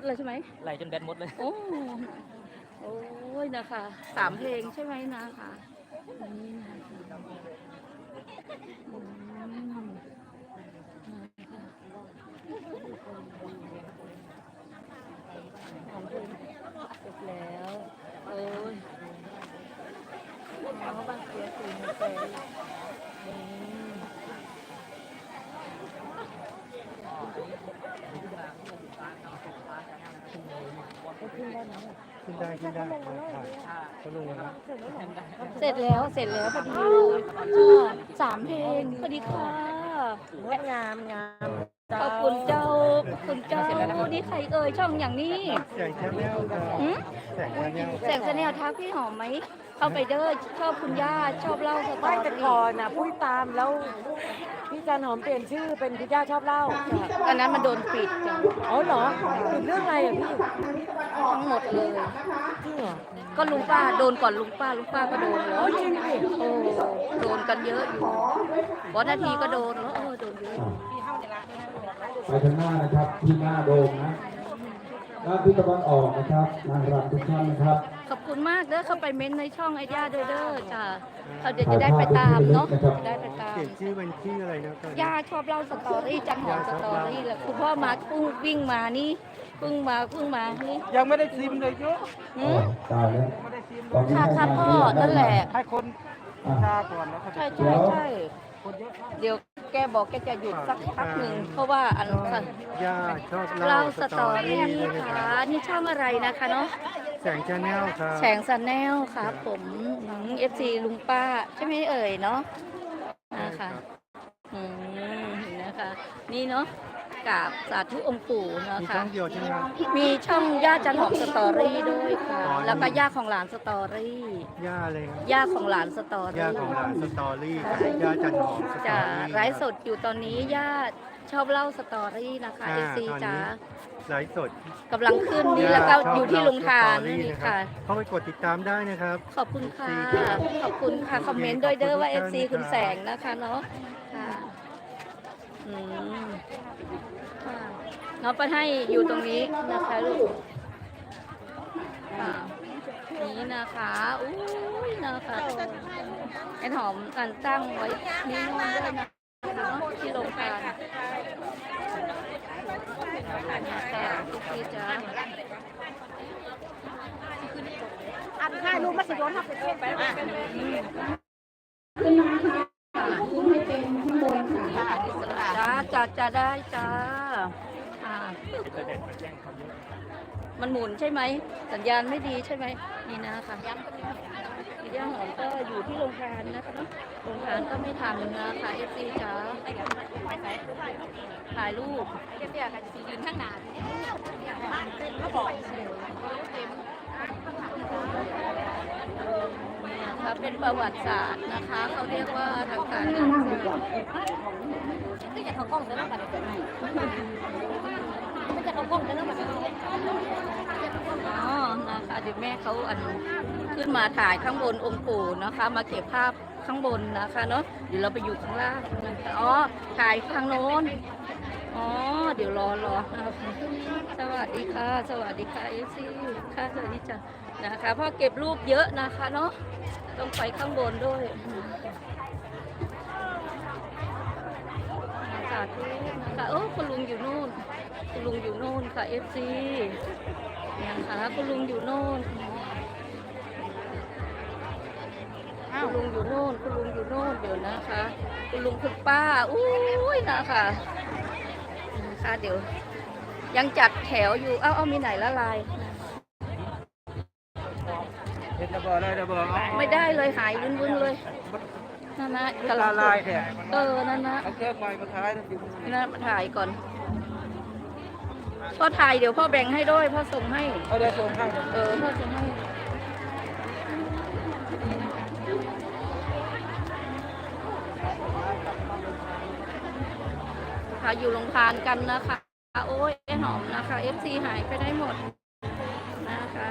จะมดเลยใช่ไหมไหลจนแบตหมดเลย โอ้โอ้ยนะคะสามเพลงใช่ไหมนะคะนี่นะคะอืมสามเพลงจบแล้วโอ้ยเอาบ้างเสียสีมาแปลอืม ขึ้นได้ขึ้นได้ก็ลงแล้วเสร็จแล้วเสร็จแล้วพอดีเลยสามเพลงพอดีค่ะงดงามงาม ขอบคุณเจ้าขอบคุณเจ้านี่ใครเอ่ยช่องอย่างนี้ แสงชาแนลครับหืม แสงชาแนลแสงสแนลทักพี่หอมไหมเข้าไปเด้อชอบคุณย่าชอบเล่าสตอไม่แต่รี่ก่อนน่ะปุ้ยตามแล้วพี่จันหอมเปลี่ยนชื่อเป็นพี่ย่าชอบเล่าอันนั้นมันโดนปิดจ้ะอ๋อเหรอปิดเรื่องอะไรอะพี่ทั้งหมดเลย จริงเหรอก็ลุงป้าโดนก่อนลุงป้าลุงป้าก็โดนแล้อ๋วอจริงดิโอ้โดนกันเยอะอยู่วันนาทีก็โดนแล้วเออโดนเยอะ ไปทางหน้านะครับที่หน้าโดมนะด้านที่ตะวันออกนะครับนางรำทุกท่านนะครับ ขอบคุณมากเด้อเข้าไปเม้นต์ในช่องไอเดียเด้อเด้อจ้ะเขาเดี๋ยวจะได้ไปตามเนาะจะได้ไปตามเปลี่ยนชื่อเป็นชื่ออะไรนะตอนนี้ย่าชอบเล่าสตอรี่จังหอมสตอรี่แหละคุณพ่อมาเพิ่งวิ่งมานี่เพิ่งมาเพิ่งมานี่ยังไม่ได้ซิมเลยโยหืมตายแล้วไม่ได้ซิมตอนนี้ค่ะค่ะพ่อนั่นแหละให้คนอะชาก่อนแล้วเขาจะใช่ใช่ใช่ เดี๋ยวแกบอกแกจะหยุดสักพักหนึ่งเพราะว่าอันค่ะย่าชอบเล่าเล่าสตอรี่ค่ะนี่ช่องอะไรนะคะเนาะแสงชาแนลครับแสงสันแนลครับผมเอฟซีลุงป้าใช่ไหมเอ่ยเนาะนะคะอืมนะคะ นี่เนาะ กราบสาธุองค์ปู่นะมีคะช่องเดียวใช่ไหมครับมีช่องย่าจันหอมสตอรี่ด้วยค่ะอ๋อแล้วก็ย่าของหลานสตอรี่ย่าอะไรครับย่าของหลานสตอรี่ย่าของหลานสตอรี่กับย่าจันหอมสตอจะรี่ไลฟ์สดอยู่ตอนนี้ย่าชอบเล่าสตอรี่นะคะอ่าเอซีตอนนี้จ๋าไลฟ์สดกำลังขึ้นนี่แล้วก็อยู่ที่ลุงทานนี่นะครัค่ะบเข้าไปกดติดตามได้นะครับ ขอบคุณค่ะ ขอบคุณค่ะ คอมเมนต์ด้วยเด้อว่า FC คุณแสงนะคะเนาะ ค่ะอืมค่ะเนาให้อยู่ตรงนี้นะคะลูกนี่นะคะอุ้ยนะคะไอ้หอมกันตั้งไว้นี่นู่นด้วยนะคะเนาะที่โรงทานค่ะพี่จ้าอันถ่ายรูปมาสิโดนทับไปไปมาจ้ จ้าจ้าได้จ้าอ่ามันหมุนใช่ไหม สัญญาณไม่ดีใช่ไหมนี่นะคะอีกอย่างหอมก็อยู่ที่โรงทานนะคะเนาะโรงทานก็ไม่ทำนะคะเอฟซีจ้าถ่ายรูปเตี้ยๆค่ะยืนข้างหน้าเขาบอก นะคะเป็นประวัติศาสตร์นะคะ เขาเรียกว่าทางการเงินก็จะเขากล้องจะเริ่มแบบไม่จะเขากล้องจะเริ่มแบบอ๋อนะคะเดี๋ยวแม่เขาอันขึ้นมาถ่ายข้างบนองค์ปู่นะคะ มาเก็บภาพข้างบนนะคะเนาะเดี๋ยวเราไปอยู่ข้างล่างนะคะอ๋อถ่ายทางโน้นอ๋อเดี๋ยวรอรอสวัสดีค่ะ สวัสดีค่ะเอซีค่ะสวัสดีจ้ะนะคะพ่อเก็บรูปเยอะนะคะเนาะ ต้องไปข้างบนด้วยสาธุนะคะโอ้คุณลุงอยู่นู่น คุณลุงอยู่นู่นค่ะเอฟซีนะคะคุณลุงอยู่โน่นคุณลุงอยู่โน่น คุณลุงอยู่โน่นเดี๋ยวนะคะ คุณลุงคุณป้าอุ้ยนะคะนะคะเดี๋ยว ยังจัดแถวอยู่ เอ้าเอามีไหนละลายเห็น ระเบิดเลยระเบิดไม่ได้เลยหายวุ่นๆเลยนั่นนะกำละลังลายแท้เออนั่นนะเอาเครื่องใหม่มาท้ายนะจิ๋วนี่นะมาถ่ายก่อนพ่อถ่ายเดี๋ยวพ่อแบ่งให้ด้วยพ่อส่งให้ เอาเดี๋ยวส่งให้เออพ่อส่งให้ค่ะอยู่โรงทานกันนะคะ โอ้ยไอ้หอมนะคะ FC หายไปได้หมดนะคะนี่นะคะ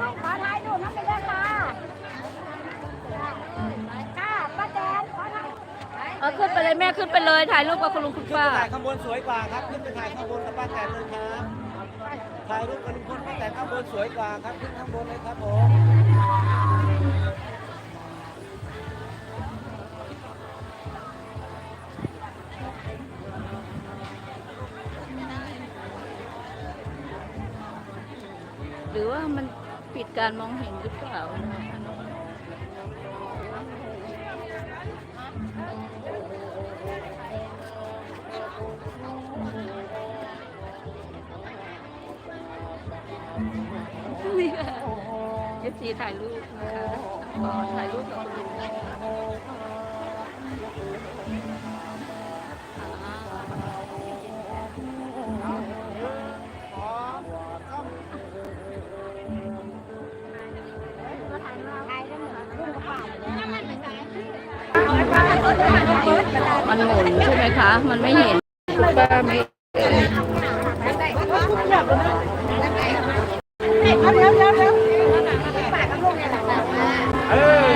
ลูกขอถ่ายรูปน้ำไปด้วยค่ะค่ะป้าแตนขอถ่ายเอาขึ้นไปเลยแม่ขึ้นไปเลยถ่ายรูปกับคุณลุงคุณป้า ถ่ายข้างบนสวยกว่าครับ ขึ้นไปถ่ายข้างบนกับป้าแตนเลยครับ ถ่ายรูปกับลุงพลป้าแตนข้างบนสวยกว่าครับ ขึ้นข้างบนเลยครับผมหรือว่ามัน ปิดการมองเห็นหรือเปล่านะคะเนอะนี่ค่ะเอฟซีถ่ายรูปนะคะขอถ่ายรูปกับคุณ มันหมุนใช่ไหมคะ มันไม่เห็นป้าไม่เอ่ย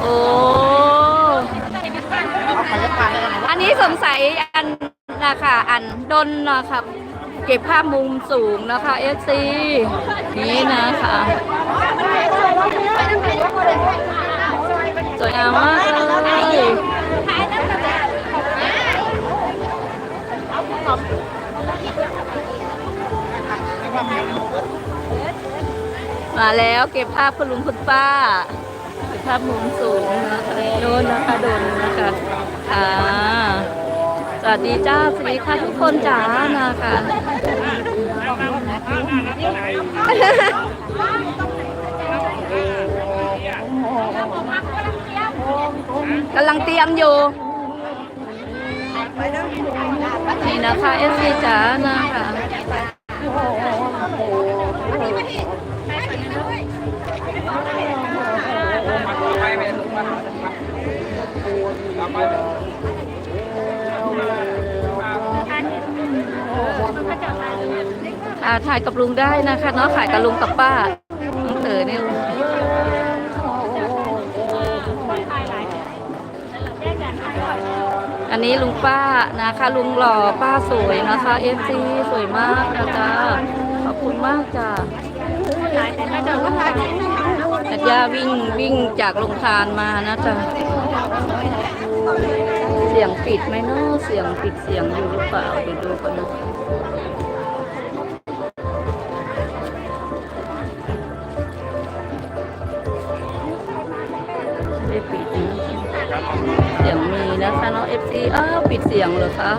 โอ้อันนี้สงสัยอันนะคะอันดนนะคะ เก็บภาพมุมสูงนะคะเอฟซีนี่นะคะสวยงามมากเลยมาแล้วเก็บภาพคุณลุงคุณป้าเก็บภาพมุมสูงนะคะโดนนะคะโดนนะคะอ่า วัสดีจ้าสวัสดีค่ะทุกคนจ้านะคะกำลังเตรียมอยู่นี่นะคะเอฟซีจ๋านะคะ อ่าถ่ายกับลุงได้นะคะเนาะถ่ายกับลุงกับป้าน้องเต๋อเนี่ยอันนี้ลุงป้านะคะ ลุงหล่อป้าสวยนะคะเอฟซีสวยมากนะจ๊ะขอบคุณมากจ้ะอาจารย์วิ่งวิ่งจากโรงทานมานะจ๊ะเสียงปิดไหมเนาะเสียงปิดเสียงอยู่หรือเปล่าเดี๋ยวดูกันนะ มีนะคะเนาะ FC อ้าวปิดเสียงเหรอคะ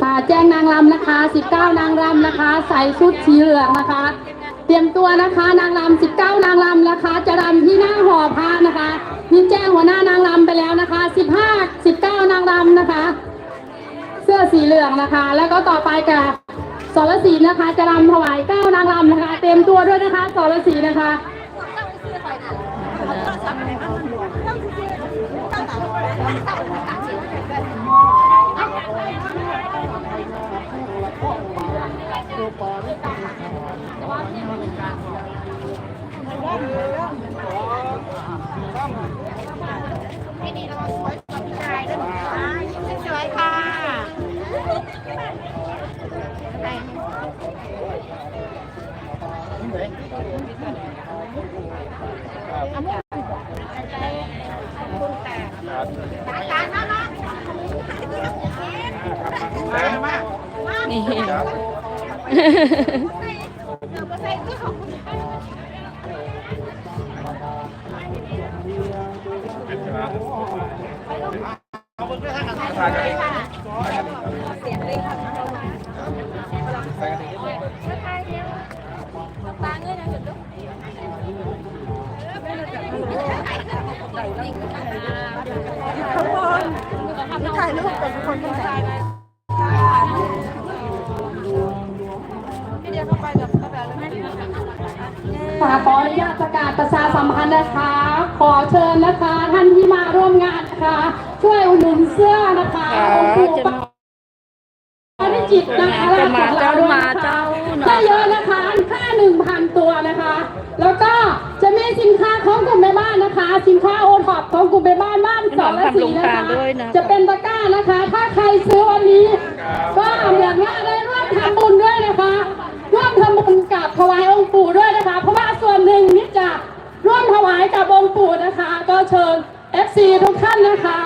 ค่ะแจ้งนางรำนะคะ 19 นางรำนะคะ ใส่ชุดสีเหลืองนะคะ เตรียมตัวนะคะ นางรำ19 นางรำนะคะ จะรำที่หน้าหอพระนะคะนี่แจ้งหัวหน้านางรำไปแล้วนะคะ 15 19 นางรำนะคะ เสื้อสีเหลืองนะคะ แล้วก็ต่อไปกับสรศรีนะคะ จะรำถวาย9นางรำนะคะ เตรียมตัวด้วยนะคะสรศรีนะคะ สวยค่ะนี่ ข้างบนถ่ายรูปแต่ทุกคนต้องถ่าย ค่ะขออนุญาตประกาศประชาสัมพันธ์นะคะ ขอเชิญนะคะ ท่านที่มาร่วมงานนะคะ ช่วยอุดหนุนเสื้อนะคะค่ะองค์ปู่จะปาริจิตนะคะจะมาเจ้าของรมาด้วยนะคะเจ้าเนาะได้เยอะนะคะค่าหนึ่งพันตัวนะคะ แล้วก็จะมีสินค้าของกลุ่มแม่บ้านนะคะ สินค้าโอท็อปของกลุ่มแม่บ้านบ้านสอนและสีนะคะด้วยนะคะจะเป็นตะกร้านะคะ ถ้าใครซื้อวันนี้ เชิญ FC ทุกท่านนะคะ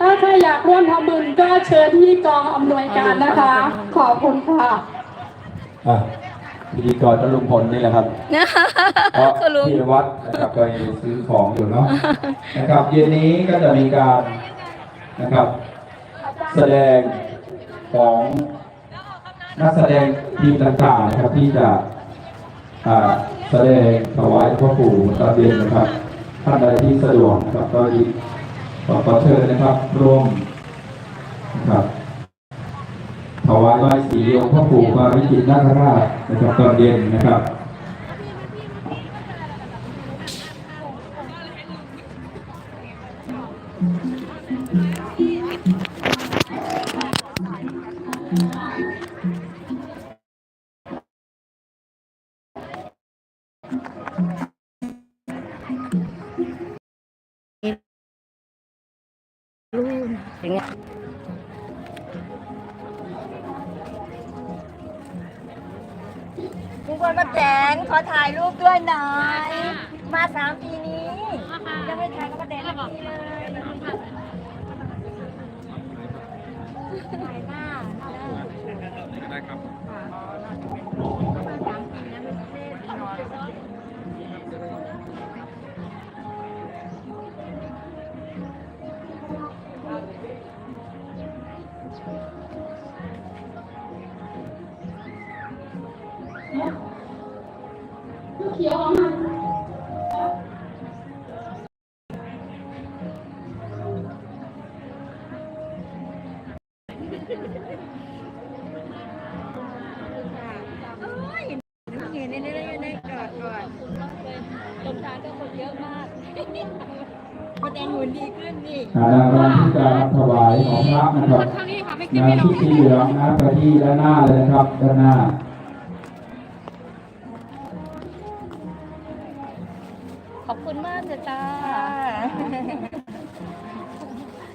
ถ้าใครอยากร่วมทำบุญก็เชิญที่กองอำนวยการนะคะ ขอบคุณค่ะ อะพิธีกรก็ลุงพลนี่แหละครับเพราะคุณลุง พี่นวัดนะครับก็ยังซื้อของอยู่เนาะนะครับเย็นนี้ก็จะมีการนะครับ แสดงของนักแสดงทีมต่างๆนะครับที่จะอ่าแสดงถวายพระปู่ตอนเย็นนะครับ ท่านใดที่สะดวกนะครับก็ยินขอขอเชิญนะครับร่วมนะครับถวายไหว้สีองค์พระปู่ปาริจิตนาคราชนะครับตอนเย็นนะครับ ลูกอย่างเงี้ยทุกคนมาแตนขอถ่ายรูปด้วยหน่อย มาสามปีนี้ยังไม่ถ่ายกับมาแตนสักทีเลยถ่ายหน้า ได้มา แตนหุ่นดีขึ้นนี่นางรำที่จะถวายของพระนะครับงานที่สีเหลืองนะไปที่ด้านหน้าเลยนะครับด้านหน้าขอบคุณมากเลยจ้า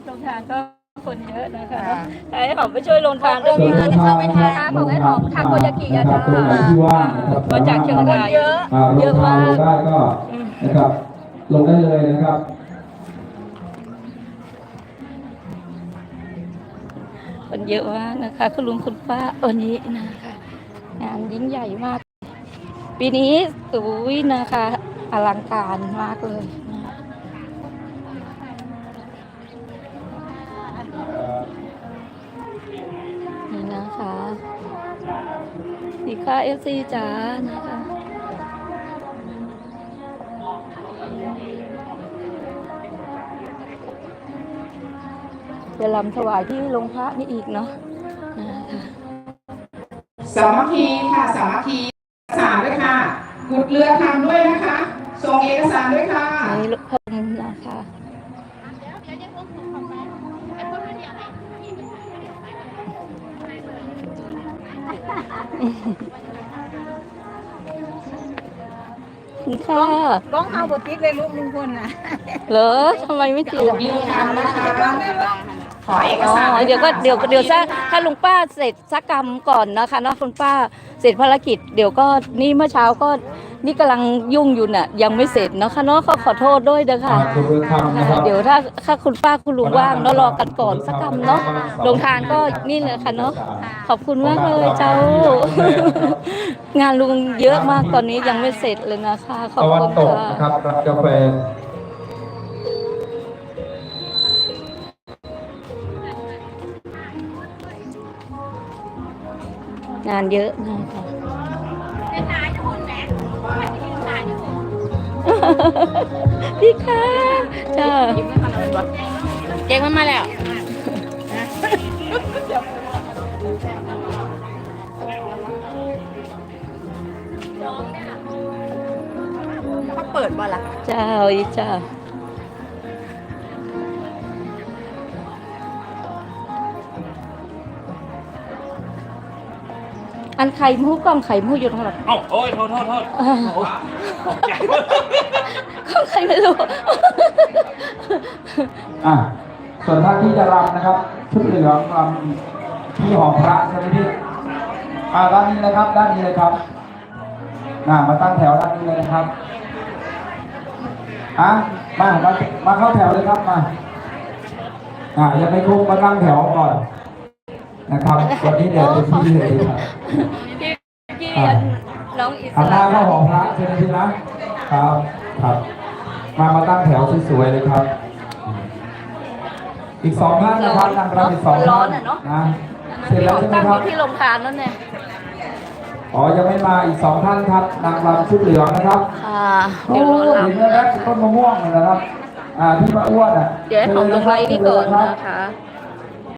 ลงทานก็คนเยอะนะคะใครหอมไปช่วยลงทานด้วยส่วนนะทางคะนะครับของไอ้หอมทาโกยากิอะนะคจ้ารับตรงไหนที่ว่างนะครับมาจากเชียงรายเยอะลงทางลงได้ก็นะครับลงได้เลยนะครับ คนเยอะมากนะคะคุณลุงคุณป้าวันนี้นะคะงานยิ่งใหญ่มาก ปีนี้อุ้ยนะคะอลังการมากเลยนี่นะคะนี่ค่ะเอฟซีจ๋านะคะ จะลำถวายที่โรงพระนี่อีกเนาะนะคะสามัคคีค่ะสามัคคีเอกสารด้วยค่ะกุดเรือคำด้วยนะคะส่งเอกสารด้วยค่ะนี่ลูกพนนะคะคุณค่ะก้องเอาบทติ๊กเลยลูกลุงพลนะเหรอทำไมไม่ติดอะยืนยันนะคะ ขอเอกอ๋สารอเดี๋ยวก็เดี๋ยวเดี๋ยวถ้าถ้าลุงป้าเสร็จสักกรรมก่อนนะคะเนาะคุณป้าเสร็จภารกิจ เดี๋ยวก็นี่เมื่อเช้าก็นี่กำลังยุ่งอยู่น่ะยังไม่เสร็จเนาะค่ะเนาะก็ขอโทษด้วยนะคะกุดเรือคำนะครับเดี๋ยวถ้าถ้าคุณป้าคุณลุงว่างเนาะรอกันก่อนสักกรรมเนาะลงทานก็นี่เลยค่ะเนาะขอบคุณมากเลยเจ้างานลุงเยอะมากตอนนี้ยังไม่เสร็จเลยนะคะขอบตะวันคุณตกค่ะ งานเยอะนะคะเป็นนายทุนแหมเป็นนายทุนดีค่ะจ้าเก่งมันมาแล้วเขาเปิดบ่ล่ะเจ้าอีจ้า อันไข่มูกล้องไข่มูอยู่ตรงหลังเอ้าโอ้ยโทษโทษโทษอ่าข้องใครไม่รู้ อะส่วนท่านที่จะรำนะครับชุดเหลืองรำที่หอพระใช่ไหมพี่อ่าด้านนี้เลยครับ ด้านนี้เลยครับอ่ามาตั้งแถวด้านนี้เลยนะครับอะมามามาเข้าแถวเลยครับมาอ่าอย่าไปคุกมาตั้งแถวก่อน นะครับวันนี้เดี๋ยวเป็นที่เลยครับพี่พี่เรียนน้องอิสหันหระน้าเข้าหอพระใช่ไหมพี่นะครับครับมามาตั้งแถวสวยๆเลยครับ อีกสองท่านนะครับนางรำอีกสองท่านนะเสร็จแล้วใช่ไหมตั้งคอรับยู่ที่โรงทานนั่นไงอ๋อยังไม่มาอีกสองท่านครับนางรำชุดเหลืองนะครับค่ะโอ้เดี๋ยวรอเห็นรับแรกต้นมะม่วงเลยนะครับ อ่าที่มาอ้วนอะเดี๋ยวให้ของลงไลน์นี่ก่อนนะคะค